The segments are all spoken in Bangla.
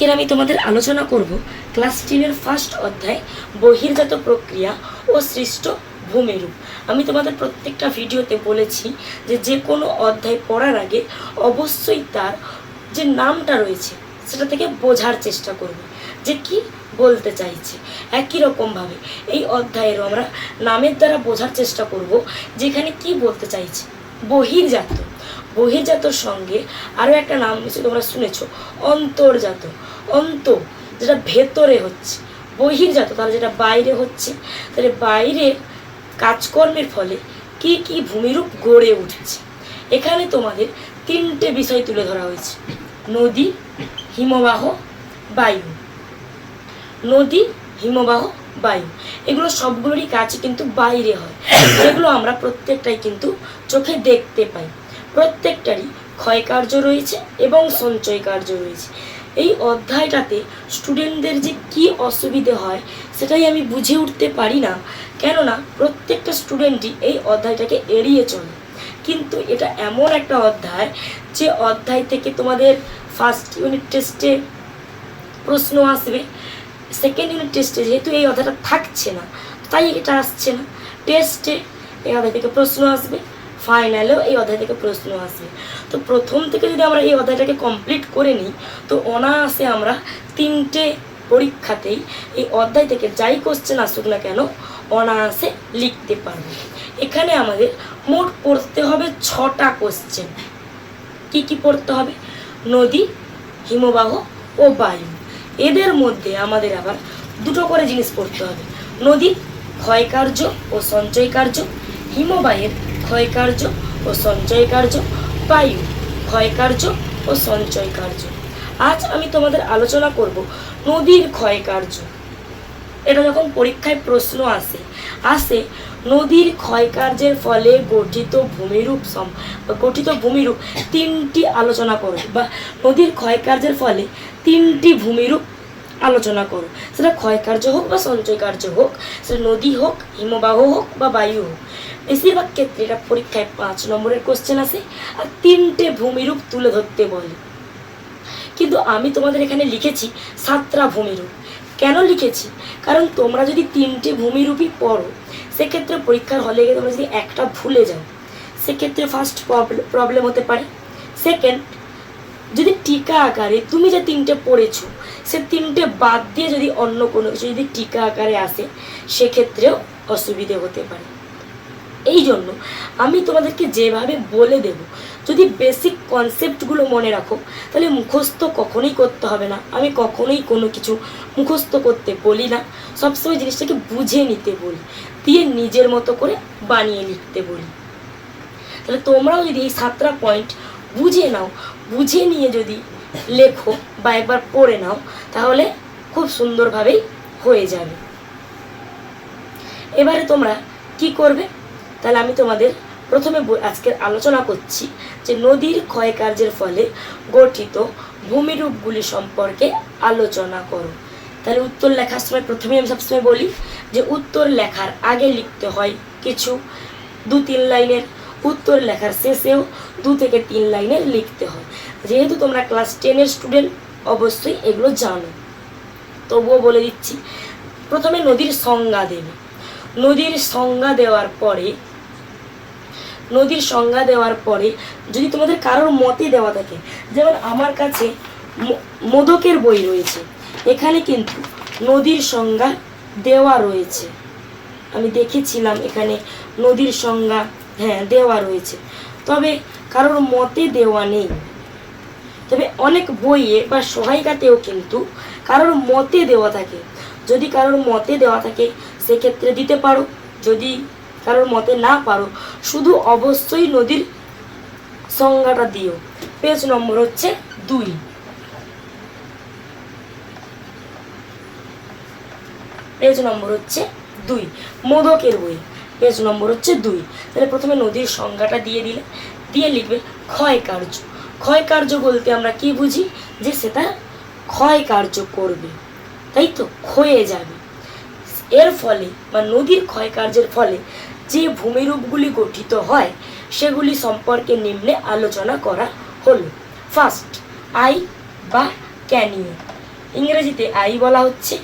আজকের আমি তোমাদের আলোচনা করব ক্লাস টেনের ফার্স্ট অধ্যায়, বহির্জাত প্রক্রিয়া ও সৃষ্ট ভূমিরূপ। আমি তোমাদের প্রত্যেকটা ভিডিওতে বলেছি যে যে কোনো অধ্যায় পড়ার আগে অবশ্যই তার যে নামটা রয়েছে, সেটা থেকে বোঝার চেষ্টা করবে যে কি বলতে চাইছে। একই রকমভাবে এই অধ্যায়েরও আমরা নামের দ্বারা বোঝার চেষ্টা করব যেখানে কি বলতে চাইছে। বহির্জাত বহির্জাতর সঙ্গে আরও একটা নাম নিশ্চয়ই তোমরা শুনেছ অন্তর্জাত। অন্ত যেটা ভেতরে হচ্ছে বহির্জাত তাহলে যেটা বাইরে হচ্ছে তাহলে বাইরের কাজকর্মের ফলে কি কি ভূমিরূপ গড়ে উঠেছে। এখানে তোমাদের তিনটে বিষয় তুলে ধরা হয়েছে। নদী হিমবাহ বায়ু। নদী হিমবাহ বায়ু। এগুলো সবগুলোরই কাজ কিন্তু বাইরে হয়। যেগুলো আমরা প্রত্যেকটাই কিন্তু চোখে দেখতে পাই। প্রত্যেকটারই ক্ষয় কার্য রয়েছে এবং সঞ্চয় কার্য রয়েছে। এই অধ্যায়টাতে স্টুডেন্টদের যে কি অসুবিধে হয়, সেটাই আমি বুঝে উঠতে পারি না। কেননা, প্রত্যেকটা স্টুডেন্টই এই অধ্যায়টাকে এড়িয়ে চলে। কিন্তু এটা এমন একটা অধ্যায় যে অধ্যায় থেকে তোমাদের ফার্স্ট ইউনিট টেস্টে প্রশ্ন আসবে। সেকেন্ড ইউনিট টেস্টে যেহেতু এই অধ্যায়টা থাকছে না, তাই এটা আসছে না। টেস্টে এই অধ্যায় থেকে প্রশ্ন আসবে। ফাইনালেও এই অধ্যায় থেকে প্রশ্ন আসে। তো প্রথম থেকে যদি আমরা এই অধ্যায়টাকে কমপ্লিট করে নিই, তো অনায়াসে আমরা তিনটে পরীক্ষাতেই এই অধ্যায় থেকে যাই কোশ্চেন আসুক না কেন, অনায়াসে লিখতে পারব। এখানে আমাদের মোট পড়তে হবে ছটা কোশ্চেন কি কি পড়তে হবে? নদী, হিমবাহ ও বায়ু। এদের মধ্যে আমাদের আবার দুটো করে জিনিস পড়তে হবে। নদীর ক্ষয়কার্য ও সঞ্চয় কার্য হিমবাহের ক্ষয়কার্য ও সঞ্চয় কার্য, বায়ু ক্ষয়কার্য ও সঞ্চয় কার্য। আজ আমি তোমাদের আলোচনা করব নদীর ক্ষয়কার্য এটা যখন পরীক্ষায় প্রশ্ন আসে আসে নদীর ক্ষয়কার্যের ফলে গঠিত ভূমিরূপ সম গঠিত ভূমিরূপ তিনটি আলোচনা করো, বা নদীর ক্ষয়কার্যের ফলে তিনটি ভূমিরূপ আলোচনা করো। সেটা ক্ষয়কার্য হোক বা সঞ্চয় কার্য হোক, সেটা নদী হোক, হিমবাহ হোক বা বায়ু হোক। বেশিরভাগ ক্ষেত্রে এটা পরীক্ষায় পাঁচ নম্বরের কোশ্চেন আসে আর তিনটে ভূমিরূপ তুলে ধরতে বলে। কিন্তু আমি তোমাদের এখানে লিখেছি সাতটা ভূমিরূপ। কেন লিখেছি? কারণ তোমরা যদি তিনটে ভূমিরূপই পড়ো, সেক্ষেত্রে পরীক্ষার হলে গিয়ে তোমরা যদি একটা ভুলে যাও, সেক্ষেত্রে ফার্স্ট প্রবলেম হতে পারে। সেকেন্ড যদি টিকা আকারে তুমি যে তিনটে পড়েছো, সে তিনটে বাদ দিয়ে যদি অন্য কোনো কিছু যদি টিকা আকারে আসে, সেক্ষেত্রেও অসুবিধে হতে পারে। এই জন্য আমি তোমাদেরকে যেভাবে বলে দেব, যদি বেসিক কনসেপ্টগুলো মনে রাখো, তাহলে মুখস্থ কখনোই করতে হবে না। আমি কখনোই কোনো কিছু মুখস্থ করতে বলি না। সবসময় জিনিসটাকে বুঝে নিতে বলি, দিয়ে নিজের মতো করে বানিয়ে লিখতে বলি। তাহলে তোমরাও যদি এই সাতটা পয়েন্ট বুঝে নাও, বুঝে নিয়ে যদি লেখো বা একবার পড়ে নাও, তাহলে খুব সুন্দরভাবেই হয়ে যাবে। এবারে তোমরা কি করবে? তাহলে আমি তোমাদের প্রথমে আজকের আলোচনা করছি যে নদীর ক্ষয়কার্যের ফলে গঠিত ভূমিরূপগুলি সম্পর্কে আলোচনা করো। তাহলে উত্তর লেখার সময় প্রথমে আমি সবসময় বলি যে উত্তর লেখার আগে লিখতে হয় কিছু দু তিন লাইনের। উত্তর লেখার শেষেও দু থেকে তিন লাইনের লিখতে হয়। যেহেতু তোমরা ক্লাস টেনের স্টুডেন্ট, অবশ্যই এগুলো জানো। তবুও বলে দিচ্ছি, প্রথমে নদীর সংজ্ঞা দেবে। নদীর সংজ্ঞা দেওয়ার পরে নদীর সংজ্ঞা দেওয়ার পরে যদি তোমাদের কারোর মতে দেওয়া থাকে, যেমন আমার কাছে মোদকের বই রয়েছে, এখানে কিন্তু নদীর সংজ্ঞা দেওয়া রয়েছে। আমি দেখেছিলাম এখানে নদীর সংজ্ঞা হ্যাঁ দেওয়া রয়েছে। তবে কারোর মতে দেওয়া নেই। তবে অনেক বইয়ে বা সহায়িকাতেও কিন্তু কারোর মতে দেওয়া থাকে। যদি কারোর মতে দেওয়া থাকে, সেক্ষেত্রে দিতে পারো। যদি কারোর মতে না পারো, শুধু অবশ্যই নদীর সংজ্ঞাটা দিও। পেজ নম্বর হচ্ছে দুই। পেজ নম্বর হচ্ছে দুই। মোদকের বই। পেজ নম্বর হচ্ছে দুই। তাহলে প্রথমে নদীর সংজ্ঞাটা দিয়ে দিলে, দিয়ে লিখবে ক্ষয় কার্য। ক্ষয় কার্য বলতে আমরা কি বুঝি? যে সেটা ক্ষয় কার্য করবে। তাই তো? ক্ষয়ে যাবে। এর ফলে বা নদীর ক্ষয় কার্যের ফলে যে ভূমিরূপগুলি গঠিত হয়, সেগুলি সম্পর্কে নিম্নে আলোচনা করা হল। ফার্স্ট আই বা ক্যানিয়ন। ইংরেজিতে আই বলা হচ্ছে,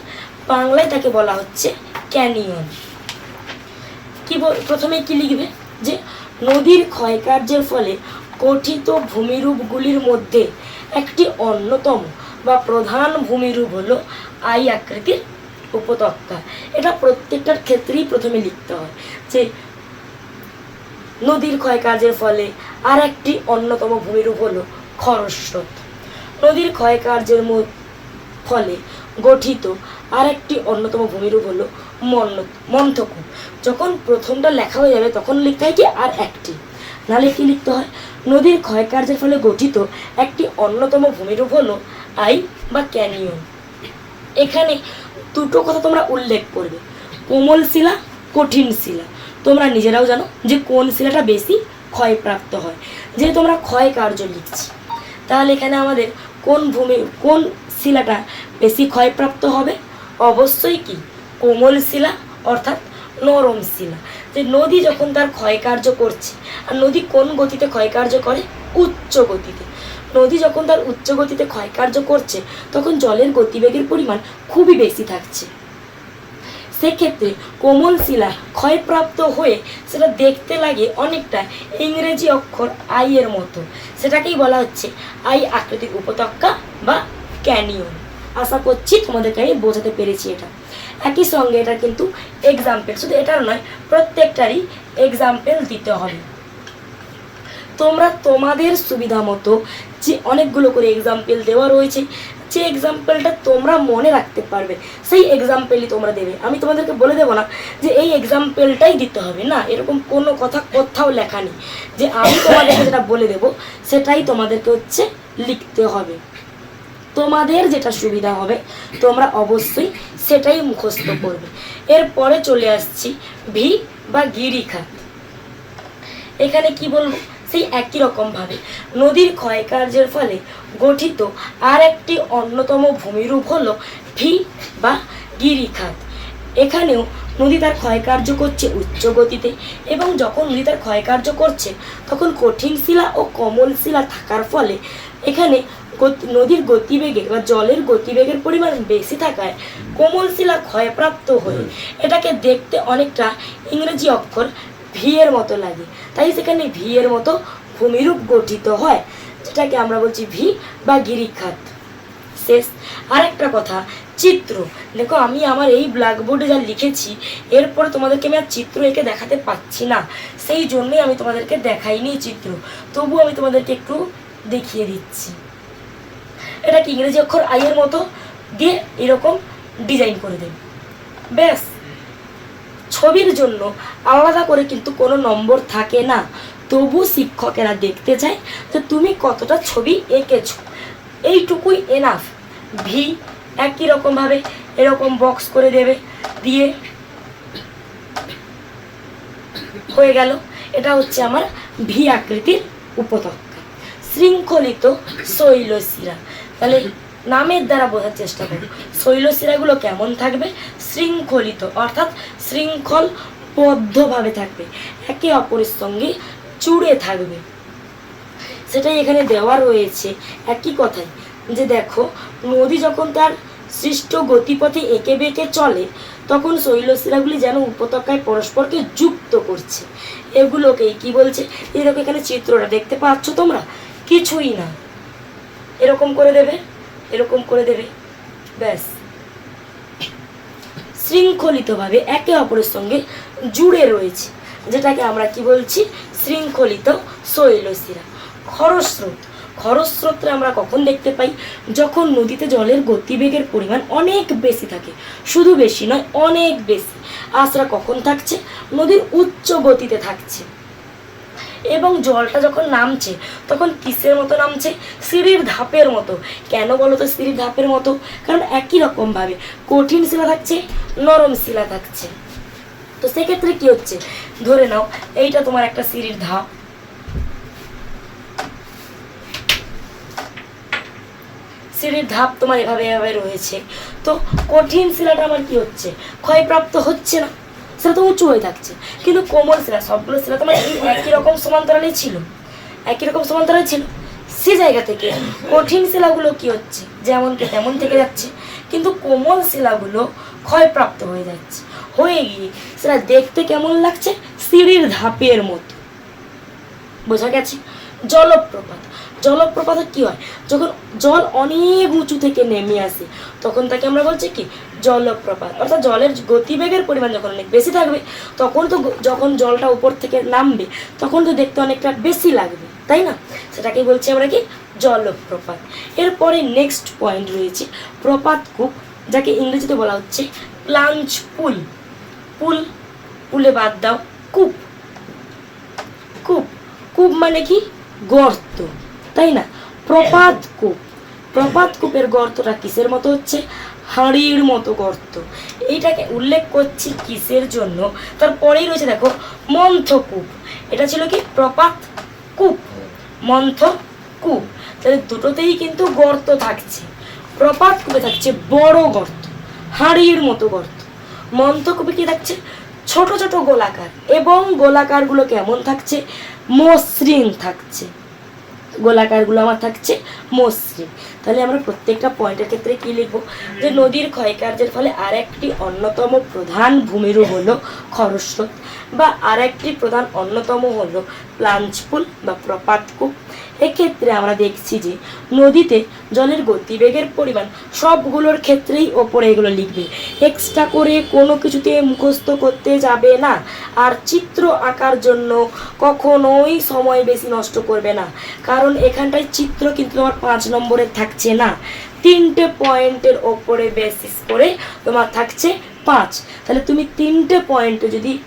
বাংলায় তাকে বলা হচ্ছে ক্যানিয়ন। কি প্রথমে কি লিখবে? যে নদীর ক্ষয়কার্যের ফলে গঠিত ভূমিরূপগুলির মধ্যে একটি অন্যতম বা প্রধান ভূমিরূপ হলো আই আকৃতির উপত্যকা। এটা প্রত্যেকটার ক্ষেত্রেই প্রথমে লিখতে হয় যে, নদীর ক্ষয়কার্যের ফলে আর একটি অন্যতম ভূমিরূপ হলো খরস্রোত। নদীর ক্ষয়কার্যের ম- ফলে গঠিত আর একটি অন্যতম ভূমিরূপ হলো মন্থকূপ। যখন প্রথমটা লেখা হয়ে যাবে, তখন লিখতে হয় কি? আর একটি। নাহলে কি লিখতে হয়? নদীর ক্ষয়কার্যের ফলে গঠিত একটি অন্যতম ভূমিরূপ হলো আই বা ক্যানিয়ন। এখানে দুটো কথা তোমরা উল্লেখ করবে। কোমল শিলা, কঠিন শিলা। তোমরা নিজেরাও জানো যে কোন শিলাটা বেশি ক্ষয়প্রাপ্ত হয়। যেহেতু আমরা ক্ষয় কার্য লিখছি। তাহলে এখানে আমাদের কোন ভূমি, কোন শিলাটা বেশি ক্ষয়প্রাপ্ত হবে? অবশ্যই কি? কোমল শিলা, অর্থাৎ নরম শিলা। যে নদী যখন তার ক্ষয়কার্য করছে, আর নদী কোন গতিতে ক্ষয়কার্য করে? উচ্চ গতিতে। নদী যখন তার উচ্চ গতিতে ক্ষয়কার্য করছে, তখন জলের গতিবেগের পরিমাণ খুবই বেশি থাকছে। সেক্ষেত্রে কোমল শিলা ক্ষয়প্রাপ্ত হয়ে সেটা দেখতে লাগে অনেকটা ইংরেজি অক্ষর আই এর মতো। সেটাকেই বলা হচ্ছে আই আকৃতির উপত্যকা বা ক্যানিয়ন। আশা করছি তোমাদেরকে আমি বোঝাতে পেরেছি এটা। একই সঙ্গে এটা কিন্তু এক্সাম্পল শুধু এটার নয়, প্রত্যেকটারই এক্সাম্পল দিতে হবে। তোমরা তোমাদের সুবিধা মতো যে অনেকগুলো করে এক্সাম্পল দেওয়া রয়েছে, যে এক্সাম্পলটা তোমরা মনে রাখতে পারবে, সেই এক্সাম্পলই তোমরা দেবে। আমি তোমাদেরকে বলে দেবো না যে এই এক্সাম্পলটাই দিতে হবে, না, এরকম কোনো কথা কোথাও লেখা নেই। যে আমি তোমাদেরকে যেটা বলে দেবো, সেটাই তোমাদেরকে হচ্ছে লিখতে হবে। তোমাদের যেটা সুবিধা হবে, তোমরা অবশ্যই সেটাই মুখস্থ করবে। এরপরে চলে আসছি ভি বা গিরিখাত। এখানে কি বলব? সেই একই রকম ভাবে। নদীর ক্ষয়কার্যের ফলে গঠিত আর একটি অন্যতম ভূমিরূপ হলো ভি বা গিরিখাত। এখানেও নদী তার ক্ষয়কার্য করছে উচ্চ গতিতে এবং যখন নদী তার ক্ষয়কার্য করছে তখন কঠিন শিলা ও কোমল শিলা থাকার ফলে এখানে নদীর গতিবেগে বা জলের গতিবেগের পরিমাণ বেশি থাকায় কোমল শিলা ক্ষয়প্রাপ্ত হয়ে। এটাকে দেখতে অনেকটা ইংরেজি অক্ষর ভি এর মতো লাগে। তাই সেখানে ভি এর মতো ভূমিরূপ গঠিত হয়, যেটাকে আমরা বলছি ভি বা গিরিখাত। শেষ, আরেকটা কথা, চিত্র। দেখো, আমি আমার এই ব্ল্যাকবোর্ডে যা লিখেছি, এরপরে তোমাদেরকে আমি আর চিত্র এঁকে দেখাতে পাচ্ছি না। সেই জন্যই আমি তোমাদেরকে দেখাইনি চিত্র। তবু আমি তোমাদেরকে একটু দেখিয়ে দিচ্ছি। এটা কি ইংরেজি অক্ষর আইয়ের মতো? দিয়ে এরকম ডিজাইন করে দেবে। ব্যাস। ছবির জন্য আলাদা করে কিন্তু কোনো নম্বর থাকে না। তবু শিক্ষকেরা দেখতে চায় যে তুমি কতটা ছবি এঁকেছ। এইটুকুই এনাফ ভি একই রকমভাবে এরকম বক্স করে দেবে, দিয়ে হয়ে গেল। এটা হচ্ছে আমার ভি আকৃতির উপত্যকা। শৃঙ্খলিত শৈলশিরা। তাহলে নামের দ্বারা বোঝার চেষ্টা করো। শৈলশিরাগুলো কেমন থাকবে? শৃঙ্খলিত, অর্থাৎ শৃঙ্খল বদ্ধভাবে থাকবে। একে অপরের সঙ্গে জুড়ে থাকবে। সেটাই এখানে দেওয়া রয়েছে একই কথাই যে দেখো, নদী যখন তার সৃষ্ট গতিপথে এঁকে বেঁকে চলে, তখন শৈলশিরাগুলি যেন উপত্যকায় পরস্পরকে যুক্ত করছে। এগুলোকেই কি বলছে? এরকম এখানে চিত্রটা দেখতে পাচ্ছ তোমরা? কিছুই না। এরকম করে দেবে। এরকম করে দেবে। ব্যাস। শৃঙ্খলিতভাবে একে অপরের সঙ্গে জুড়ে রয়েছে, যেটাকে আমরা কি বলছি? শৃঙ্খলিত শৈলশিরা। খরস্রোত। খরস্রোতটা আমরা কখন দেখতে পাই? যখন নদীতে জলের গতিবেগের পরিমাণ অনেক বেশি থাকে। শুধু বেশি নয়, অনেক বেশি। সেটা কখন থাকছে? নদীর উচ্চ গতিতে থাকছে। এবং জলটা যখন নামছে, তখন কিসের মতো নামছে? সিঁড়ির ধাপের মতো। কেন বলো তো সিঁড়ির ধাপের মতো? কারণ একই রকমভাবে কঠিন শিলা থাকছে, নরম শিলা থাকছে। তো সেক্ষেত্রে কি হচ্ছে? ধরে নাও, এইটা তোমার একটা সিঁড়ির ধাপ। সিঁড়ির ধাপ তোমার এভাবে এভাবে রয়েছে। তো কঠিন শিলাটা আমার কি হচ্ছে? ক্ষয়প্রাপ্ত হচ্ছে না। সেটা তো উঁচু হয়ে থাকছে। কিন্তু কোমল শিলা, সবগুলো শিলা তোমার একই রকম সমান্তরালে ছিল। একই রকম সমান্তরালে ছিল। সে জায়গা থেকে কঠিন শিলাগুলো কি হচ্ছে? যেমনকে তেমন থেকে যাচ্ছে। কিন্তু কোমল শিলাগুলো ক্ষয়প্রাপ্ত হয়ে যাচ্ছে। হয়ে গিয়ে সেটা দেখতে কেমন লাগছে? সিঁড়ির ধাপের মতো। বোঝা গেছে? জলপ্রপাত। জলপ্রপাতে কি হয়? যখন জল অনেক উঁচু থেকে নেমে আসে, তখন তাকে আমরা বলছি কি? জলপ্রপাত। অর্থাৎ জলের গতিবেগের পরিমাণ যখন অনেক বেশি থাকবে, তখন তো যখন জলটা উপর থেকে নামবে, তখন তো দেখতে অনেকটা বেশি লাগবে, তাই না? সেটাকে বলছি আমরা কি? জলপ্রপাত। এরপরে নেক্সট পয়েন্ট রয়েছে, প্রপাত কূপ, যাকে ইংরেজিতে বলা হচ্ছে প্লাঞ্চ পুল। পুল, পুলে বাদ দাও, কূপ। কূপ কূপ মানে কি? গর্ত, তাই না? প্রপাত কূপ। প্রপাত কূপের গর্তটা কিসের মতো হচ্ছে? হাঁড়ির মতো গর্ত। এইটাকে উল্লেখ করছি কিসের জন্য? তারপরেই রয়েছে দেখো, মন্থকূপ। এটা ছিল কি? প্রপাত কূপ। মন্থ কূপ তাহলে দুটোতেই কিন্তু গর্ত থাকছে। প্রপাত কূপে থাকছে বড় গর্ত, হাঁড়ির মতো গর্ত। মন্থকূপে কি থাকছে? ছোট ছোট গোলাকার। এবং গোলাকারগুলো কেমন থাকছে? মসৃণ থাকছে। গোলাকারগুলো আমার থাকছে মসৃণ। তাহলে আমরা প্রত্যেকটা পয়েন্টের ক্ষেত্রে কি লিখব? যে নদীর ক্ষয়কার্যের ফলে আর একটি অন্যতম প্রধান ভূমিরূপ হলো খরস্রোত বা আর একটি প্রধান অন্যতম হলো প্লাঞ্চপুল বা প্রপাতকূপ এক্ষেত্রে আমরা দেখছি যে নদীতে জলের গতিবেগের পরিমাণ সবগুলোর ক্ষেত্রেই ওপরে এগুলো লিখবে। এক্সট্রা করে কোনো কিছুতে মুখস্থ করতে যাবে না। আর চিত্র আঁকার জন্য কখনোই সময় বেশি নষ্ট করবে না। কারণ এখানটায় চিত্র কিন্তু তোমার পাঁচ নম্বরের থাকছে না। তিনটে পয়েন্টের ওপরে বেসিস করে তোমার থাকছে পাঁচ। তাহলে তুমি তিনটে পয়েন্টে যদি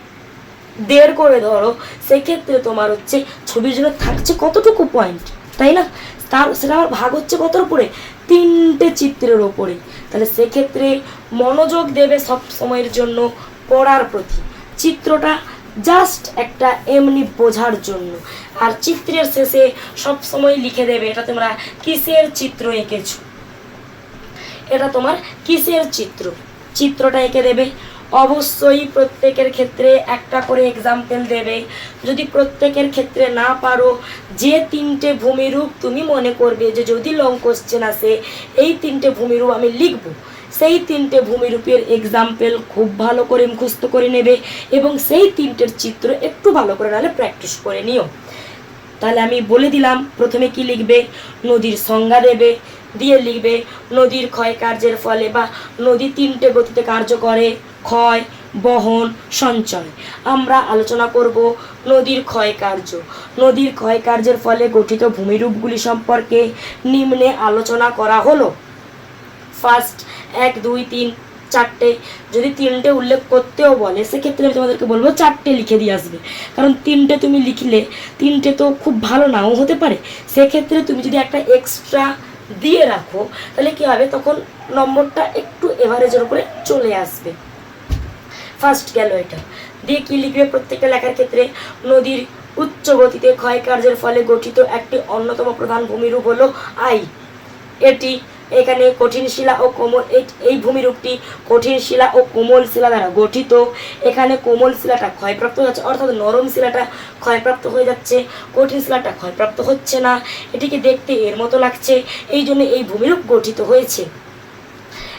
দেড় করে ধরো, সেক্ষেত্রে তোমার হচ্ছে ছবির জন্য থাকছে কতটুকু পয়েন্ট তাই না? তার সেটা আমার ভাগ হচ্ছে কতর উপরে? তিনটে চিত্রের ওপরে তাহলে সেক্ষেত্রে মনোযোগ দেবে সব সময়ের জন্য পড়ার প্রতি। চিত্রটা জাস্ট একটা এমনি বোঝার জন্য। আর চিত্রের শেষে সব সময় লিখে দেবে, এটা তোমরা কিসের চিত্র এঁকেছো? এটা তোমার কিসের চিত্র? চিত্রটা এঁকে দেবে অবশ্যই প্রত্যেকের ক্ষেত্রে একটা করে এক্সাম্পল দেবে। যদি প্রত্যেকের ক্ষেত্রে না পারো, যে তিনটে ভূমিরূপ তুমি মনে করবে যে যদি লং কোশ্চেন আসে, এই তিনটে ভূমিরূপ আমি লিখব। সেই তিনটে ভূমিরূপের এক্সাম্পল খুব ভালো করে মুখস্থ করে নেবে এবং সেই তিনটের চিত্র একটু ভালো করে নাহলে প্র্যাকটিস করে নিও। তাহলে আমি বলে দিলাম, প্রথমে কি লিখবে? নদীর সংজ্ঞা দেবে, দিয়ে লিখবে, নদীর ক্ষয় কার্যের ফলে বা নদী তিনটে গতিতে কার্য করে। ক্ষয়, বহন, সঞ্চয়। আমরা আলোচনা করব নদীর ক্ষয় কার্য। নদীর ক্ষয় কার্যের ফলে গঠিত ভূমিরূপগুলি সম্পর্কে নিম্নে আলোচনা করা হলো। ফার্স্ট এক, দুই, তিন, চারটে। যদি তিনটে উল্লেখ করতেও বলে, সেক্ষেত্রে আমি তোমাদেরকে বলব চারটে লিখে দিয়ে আসবে। কারণ তিনটে তুমি লিখলে, তিনটে তো খুব ভালো নাও হতে পারে। সেক্ষেত্রে তুমি যদি একটা এক্সট্রা দিয়ে রাখো, তাহলে কী হবে? তখন নম্বরটা একটু এভারেজের উপরে চলে আসবে। ফার্স্ট গেল এটা। দিয়ে কি লিখবে প্রত্যেকটা লেখার ক্ষেত্রে? নদীর উচ্চ গতিতে ক্ষয় কার্যের ফলে গঠিত একটি অন্যতম প্রধান ভূমিরূপ হলো আই। এটি এখানে কঠিন শিলা ও কোমল এই- এই ভূমিরূপটি কঠিন শিলা ও কোমল শিলা দ্বারা গঠিত। এখানে কোমল শিলাটা ক্ষয়প্রাপ্ত হয়ে যাচ্ছে অর্থাৎ নরম শিলাটা ক্ষয়প্রাপ্ত হয়ে যাচ্ছে। কঠিন শিলাটা ক্ষয়প্রাপ্ত হচ্ছে না। এটিকে দেখতে এর মতো লাগছে। এই জন্য এই ভূমিরূপ গঠিত হয়েছে।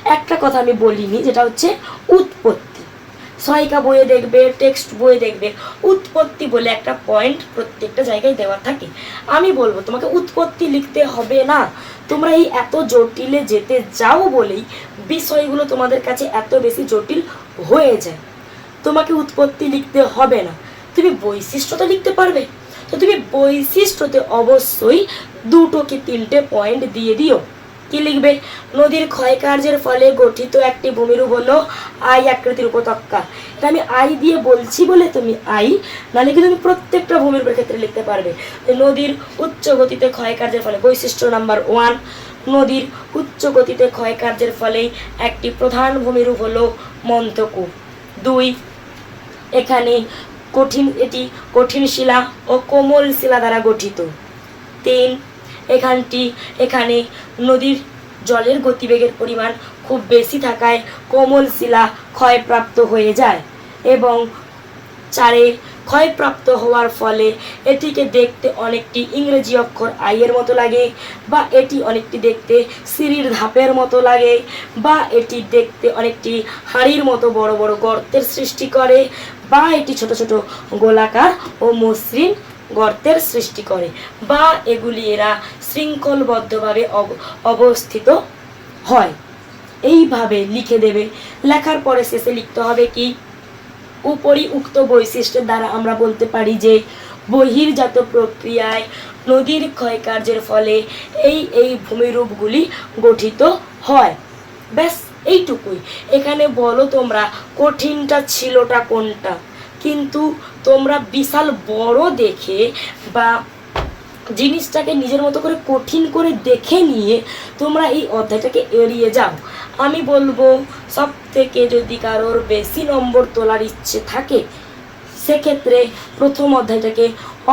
একটা কথা আমি বলিনি, যেটা হচ্ছে উৎপত্তি। সহায়িকা বইয়ে দেখবে টেক্সট বইয়ে দেখবে, উৎপত্তি বলে একটা পয়েন্ট প্রত্যেকটা জায়গায় দেওয়া থাকে। আমি বলব, তোমাকে উৎপত্তি লিখতে হবে না। তোমরা এই এত জটিলে যেতে যাও বলেই বিষয়গুলো তোমাদের কাছে এত বেশি জটিল হয়ে যায়। তোমাকে উৎপত্তি লিখতে হবে না। তুমি বৈশিষ্ট্য তো লিখতে পারবে। তো তুমি বৈশিষ্ট্যতে অবশ্যই দুটো কি তিনটে পয়েন্ট দিয়ে দিও। কি লিখবে? নদীর ক্ষয়কার্যের ফলে গঠিত একটি ভূমিরূপ হলো আই আকৃতির উপত্যকা। আমি আই দিয়ে বলছি বলে তুমি আই, নাহলে কিন্তু তুমি প্রত্যেকটা ভূমিরূপের ক্ষেত্রে লিখতে পারবে। নদীর উচ্চ গতিতে ক্ষয়কার্যের ফলে, বৈশিষ্ট্য নাম্বার ওয়ান, নদীর উচ্চ গতিতে ক্ষয়কার্যের ফলে একটি প্রধান ভূমিরূপ হলো মন্তকূপ দুই, এখানে কঠিন, এটি কঠিন শিলা ও কোমল শিলা দ্বারা গঠিত। তিন এখানটি, এখানে নদীর জলের গতিবেগের পরিমাণ খুব বেশি থাকায় কোমল শিলা ক্ষয়প্রাপ্ত হয়ে যায় এবং চারে ক্ষয়প্রাপ্ত হওয়ার ফলে এটিকে দেখতে অনেকটি ইংরেজি অক্ষর আইয়ের মতো লাগে বা এটি অনেকটি দেখতে সিঁড়ির ধাপের মতো লাগে বা এটি দেখতে অনেকটি হাঁড়ির মতো বড় বড় গর্তের সৃষ্টি করে বা এটি ছোট ছোট গোলাকার ও মসৃণ গর্তের সৃষ্টি করে বা এগুলি এরা শৃঙ্খলবদ্ধভাবে অব- অবস্থিত হয়। এইভাবে লিখে দেবে। লেখার পরে শেষে লিখতে হবে কি? উপরি উক্ত বৈশিষ্ট্যের দ্বারা আমরা বলতে পারি যে বহির্জাত প্রক্রিয়ায় নদীর ক্ষয়কার্যের ফলে এই এই ভূমিরূপগুলি গঠিত হয়। ব্যাস, এইটুকুই। এখানে বলো তোমরা, কঠিনটা ছিলটা কোনটা? কিন্তু তোমরা বিশাল বড় দেখে বা জিনিসটাকে নিজের মতো করে কঠিন করে দেখে নিয়ে তোমরা এই অধ্যায়টাকে এড়িয়ে যাও। আমি বলব সব থেকে যদি কারোর বেশি নম্বর তোলার ইচ্ছে থাকে, সেক্ষেত্রে প্রথম অধ্যায়টাকে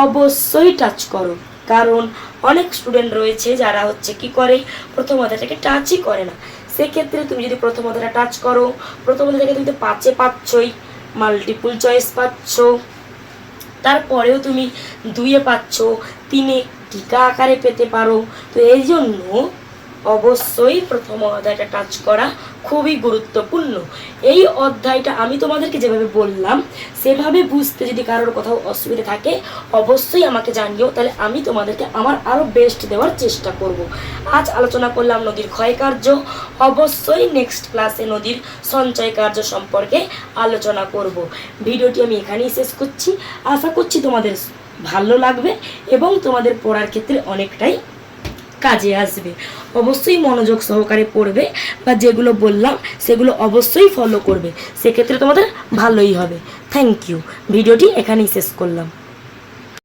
অবশ্যই টাচ করো। কারণ অনেক স্টুডেন্ট রয়েছে যারা হচ্ছে কি করে, প্রথম অধ্যায়টাকে টাচই করে না। সেক্ষেত্রে তুমি যদি প্রথম অধ্যায়টা টাচ করো, প্রথম অধ্যায়টাকে তুমি তো পাঁচে পাচ্ছই। মাল্টিপুল চয়েস পাচ্ছ। তারপরেও তুমি দুইয়ে পাচ্ছ, তিনে টিকা আকারে পেতে পারো। তো এই জন্য অবশ্যই প্রথম অধ্যায়টা টাচ করা খুবই গুরুত্বপূর্ণ। এই অধ্যায়টা আমি তোমাদেরকে যেভাবে বললাম, সেভাবে বুঝতে যদি কারোর কোথাও অসুবিধা থাকে, অবশ্যই আমাকে জানিও, তাহলে আমি তোমাদেরকে আমার আরও বেস্ট দেওয়ার চেষ্টা করব। আজ আলোচনা করলাম নদীর ক্ষয়কার্য অবশ্যই নেক্সট ক্লাসে নদীর সঞ্চয় কার্য সম্পর্কে আলোচনা করব। ভিডিওটি আমি এখানেই শেষ করছি। আশা করছি তোমাদের ভালো লাগবে এবং তোমাদের পড়ার ক্ষেত্রে অনেকটাই কাজে আসবে। অবশ্যই মনোযোগ সহকারে পড়বে বা যেগুলো বললাম সেগুলো অবশ্যই ফলো করবে। সেক্ষেত্রে তোমাদের ভালোই হবে। থ্যাংক ইউ ভিডিওটি এখানেই শেষ করলাম।